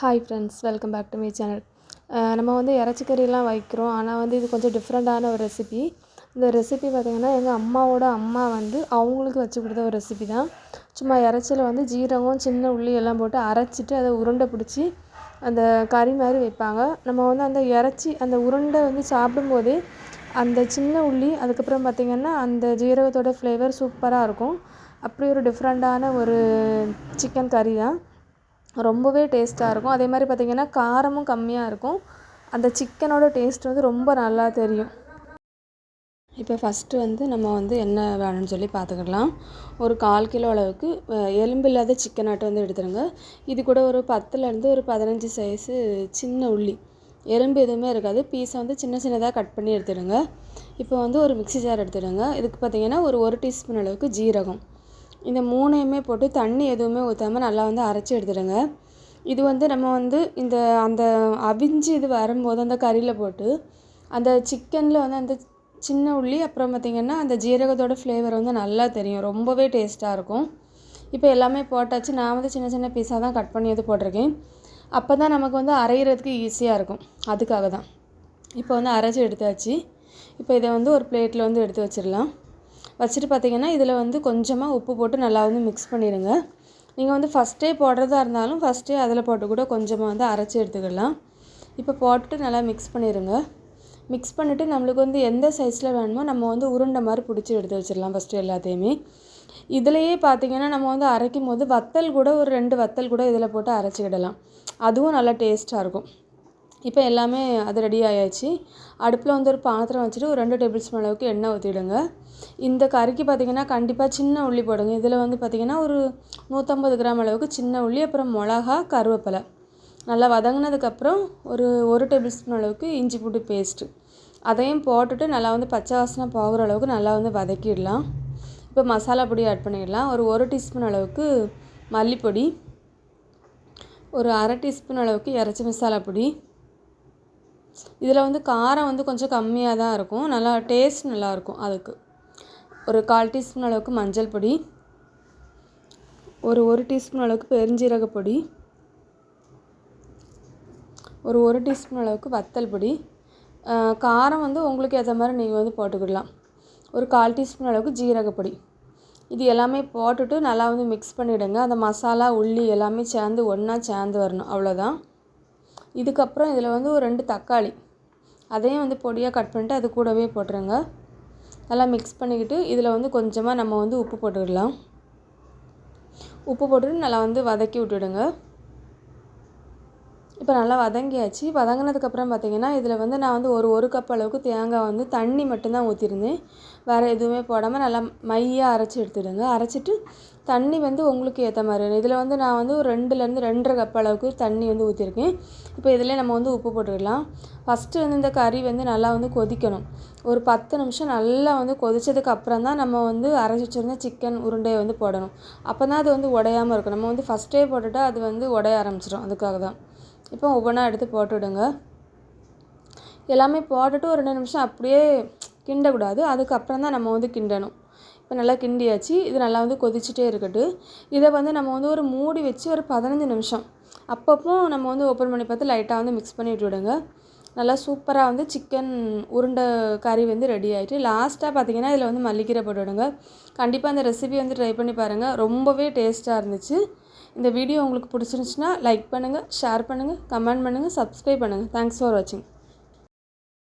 Hi friends welcome back to my channel நம்ம வந்து இறச்சிக்கறிலாம் வைக்கிறோம். ஆனால் வந்து இது கொஞ்சம் டிஃப்ரெண்ட்டான ஒரு ரெசிபி இந்த ரெசிபி பார்த்திங்கன்னா எங்கள் அம்மாவோட அம்மா வந்து அவங்களுக்கு வச்சு கொடுத்த ஒரு ரெசிபி தான். சும்மா இறச்சியில் வந்து ஜீரகம் சின்ன உள்ளி எல்லாம் போட்டு அரைச்சிட்டு அதை உருண்டை பிடிச்சி அந்த கறி மாதிரி வைப்பாங்க. நம்ம வந்து அந்த இறைச்சி அந்த உருண்டை வந்து சாப்பிடும்போதே அந்த சின்ன உள்ளி அதுக்கப்புறம் பார்த்திங்கன்னா அந்த ஜீரகத்தோட ஃப்ளேவர் சூப்பராக இருக்கும். அப்படி ஒரு டிஃப்ரெண்ட்டான ஒரு சிக்கன் கறி தான். ரொம்பவே டேஸ்ட்டாக இருக்கும். அதே மாதிரி பார்த்திங்கன்னா காரமும் கம்மியாக இருக்கும். அந்த சிக்கனோட டேஸ்ட் வந்து ரொம்ப நல்லா தெரியும். இப்போ ஃபஸ்ட்டு வந்து நம்ம வந்து என்ன வேணும்னு சொல்லி பார்த்துக்கலாம் ஒரு கால் கிலோ அளவுக்கு எலும்பு இல்லாத சிக்கன் ஆட்டை வந்து எடுத்துருங்க. இது கூட ஒரு பத்துலேருந்து ஒரு பதினஞ்சு சைஸு சின்ன உள்ளி. எலும்பு எதுவுமே இருக்காது. பீஸை வந்து சின்ன சின்னதாக கட் பண்ணி எடுத்துடுங்க. இப்போ வந்து ஒரு மிக்ஸி ஜார் எடுத்துடுங்க. இதுக்கு பார்த்தீங்கன்னா ஒரு ஒரு டீஸ்பூன் அளவுக்கு ஜீரகம். இந்த மூணையுமே போட்டு தண்ணி எதுவுமே ஊற்றாமல் நல்லா வந்து அரைச்சி எடுத்துடுங்க. இது வந்து நம்ம வந்து இந்த அந்த அவிஞ்சு இது வரும்போது அந்த கறியில் போட்டு அந்த சிக்கனில் வந்து அந்த சின்ன உள்ளி அப்புறம் பார்த்திங்கன்னா அந்த ஜீரகத்தோட ஃப்ளேவர் வந்து நல்லா தெரியும். ரொம்பவே டேஸ்ட்டாக இருக்கும். இப்போ எல்லாமே போட்டாச்சு. நான் வந்து சின்ன சின்ன பீஸாக தான் கட் பண்ணி வந்து போட்டிருக்கேன். அப்போ தான் நமக்கு வந்து அரைகிறதுக்கு ஈஸியாக இருக்கும். அதுக்காக தான் இப்போ வந்து அரைச்சி எடுத்தாச்சு. இப்போ இதை வந்து ஒரு பிளேட்டில் வந்து எடுத்து வச்சிடலாம். வச்சுட்டு பார்த்தீங்கன்னா இதில் வந்து கொஞ்சமாக உப்பு போட்டு நல்லா வந்து மிக்ஸ் பண்ணிடுங்க. நீங்கள் வந்து ஃபஸ்ட்டே போடுறதா இருந்தாலும் ஃபஸ்ட்டே அதில் போட்டு கூட கொஞ்சமாக வந்து அரைச்சி எடுத்துக்கலாம். இப்போ போட்டுட்டு நல்லா மிக்ஸ் பண்ணிடுங்க. மிக்ஸ் பண்ணிவிட்டு நம்மளுக்கு வந்து எந்த சைஸில் வேணுமோ நம்ம வந்து உருண்டை மாதிரி பிடிச்சி எடுத்து வச்சிடலாம் ஃபஸ்ட்டு எல்லாத்தையுமே. இதுலேயே பார்த்தீங்கன்னா நம்ம வந்து அரைக்கும் போது வத்தல் கூட ஒரு ரெண்டு வத்தல் கூட இதில் போட்டு அரைச்சிக்கிடலாம். அதுவும் நல்லா டேஸ்ட்டாக இருக்கும். இப்போ எல்லாமே அது ரெடி ஆயாச்சு. அடுப்பில் வந்து ஒரு பாத்திரம் வச்சுட்டு ஒரு ரெண்டு டேபிள் ஸ்பூன் அளவுக்கு எண்ணெய் ஊற்றிடுங்க இந்த கறிக்கு பார்த்தீங்கன்னா கண்டிப்பாக சின்ன உள்ளி போடுங்க. இதில் வந்து பார்த்திங்கன்னா ஒரு நூற்றம்பது கிராம் அளவுக்கு சின்ன உள்ளி அப்புறம் மிளகா கருவேப்பிலை. நல்லா வதங்கினதுக்கப்புறம் ஒரு ஒரு டேபிள் ஸ்பூன் அளவுக்கு இஞ்சி பூண்டு பேஸ்ட்டு அதையும் போட்டுட்டு நல்லா வந்து பச்சை வாசனை போகிற அளவுக்கு நல்லா வந்து வதக்கிடலாம். இப்போ மசாலா பொடி ஆட் பண்ணிடலாம். ஒரு ஒரு டீஸ்பூன் அளவுக்கு மல்லிப்பொடி. ஒரு அரை டீஸ்பூன் அளவுக்கு இறைச்சி மசாலா பொடி. இதில் வந்து காரம் வந்து கொஞ்சம் கம்மியாக தான் இருக்கும். நல்லா டேஸ்ட் நல்லாயிருக்கும் அதுக்கு. ஒரு கால் டீஸ்பூன் அளவுக்கு மஞ்சள் பொடி. ஒரு ஒரு டீஸ்பூன் அளவுக்கு பெருஞ்சீரக பொடி. ஒரு ஒரு டீஸ்பூன் அளவுக்கு வத்தல் பொடி. காரம் வந்து உங்களுக்கு ஏற்ற மாதிரி நீங்கள் வந்து போட்டுக்கிடலாம். ஒரு கால் டீஸ்பூன் அளவுக்கு ஜீரகப்பொடி இது எல்லாமே போட்டுட்டு நல்லா வந்து மிக்ஸ் பண்ணிவிடுங்க அந்த மசாலா உள்ளி எல்லாமே சேர்ந்து ஒன்றா சேர்ந்து வரணும். அவ்வளோதான் இதுக்கப்புறம் இதில் வந்து ஒரு ரெண்டு தக்காளி. அதையும் வந்து பொடியாக கட் பண்ணிட்டு அது கூடவே போட்டுருங்க. நல்லா மிக்ஸ் பண்ணிக்கிட்டு இதில் வந்து கொஞ்சமாக நம்ம வந்து உப்பு போட்டுக்கலாம். உப்பு போட்டுட்டு நல்லா வந்து வதக்கி விட்டுடுங்க. இப்போ நல்லா வதங்கியாச்சு. வதங்கினதுக்கப்புறம் பார்த்திங்கன்னா இதில் வந்து நான் வந்து ஒரு ஒரு கப் அளவுக்கு தேங்காய் வந்து தண்ணி மட்டும்தான் ஊற்றிருந்தேன் வேறு எதுவுமே போடாமல் நல்லா மையாக அரைச்சி எடுத்துடுங்க. அரைச்சிட்டு தண்ணி வந்து உங்களுக்கு ஏற்ற மாதிரி இதில் வந்து நான் வந்து ஒரு ரெண்டுலேருந்து ரெண்டரை கப் அளவுக்கு தண்ணி வந்து ஊற்றிருக்கேன் இப்போ இதில் நம்ம வந்து உப்பு போட்டுக்கலாம். ஃபஸ்ட்டு வந்து இந்த கறி வந்து நல்லா வந்து கொதிக்கணும். ஒரு பத்து நிமிஷம் நல்லா வந்து கொதிச்சதுக்கு அப்புறம் தான் நம்ம வந்து அரைச்சி வச்சுருந்த சிக்கன் உருண்டையை வந்து போடணும். அப்போ தான் அது வந்து உடையாமல் இருக்கும். நம்ம வந்து ஃபஸ்ட்டே போட்டுட்டா அது வந்து உடைய ஆரம்பிச்சிடும் அதுக்காக தான். இப்போ ஒவ்வொன்றா எடுத்து போட்டுவிடுங்க எல்லாமே போட்டுட்டு ஒரு ரெண்டு நிமிஷம் அப்படியே கிண்டக்கூடாது. அதுக்கப்புறம் தான் நம்ம வந்து கிண்டணும். இப்போ நல்லா கிண்டியாச்சு. இது நல்லா வந்து கொதிச்சுட்டே இருக்கட்டும் இதை வந்து நம்ம வந்து ஒரு மூடி வச்சு ஒரு பதினஞ்சு நிமிஷம். அப்பப்போ நம்ம வந்து ஓப்பன் பண்ணி பார்த்து லைட்டாக வந்து மிக்ஸ் பண்ணி விட்டுவிடுங்க நல்லா சூப்பராக வந்து சிக்கன் உருண்டை கறி வந்து ரெடி ஆகிட்டு லாஸ்ட்டாக பார்த்தீங்கன்னா இதில் வந்து மல்லிக்கீரை போட்டுவிடுங்க கண்டிப்பாக அந்த ரெசிபி வந்து ட்ரை பண்ணி பாருங்கள் ரொம்பவே டேஸ்ட்டாக இருந்துச்சு. இந்த வீடியோ உங்களுக்கு பிடிச்சிருந்துச்சுன்னா லைக் பண்ணுங்கள் ஷேர் பண்ணுங்கள் கமெண்ட் பண்ணுங்கள் சப்ஸ்கிரைப் பண்ணுங்கள் தேங்க்ஸ் ஃபார் வாட்சிங்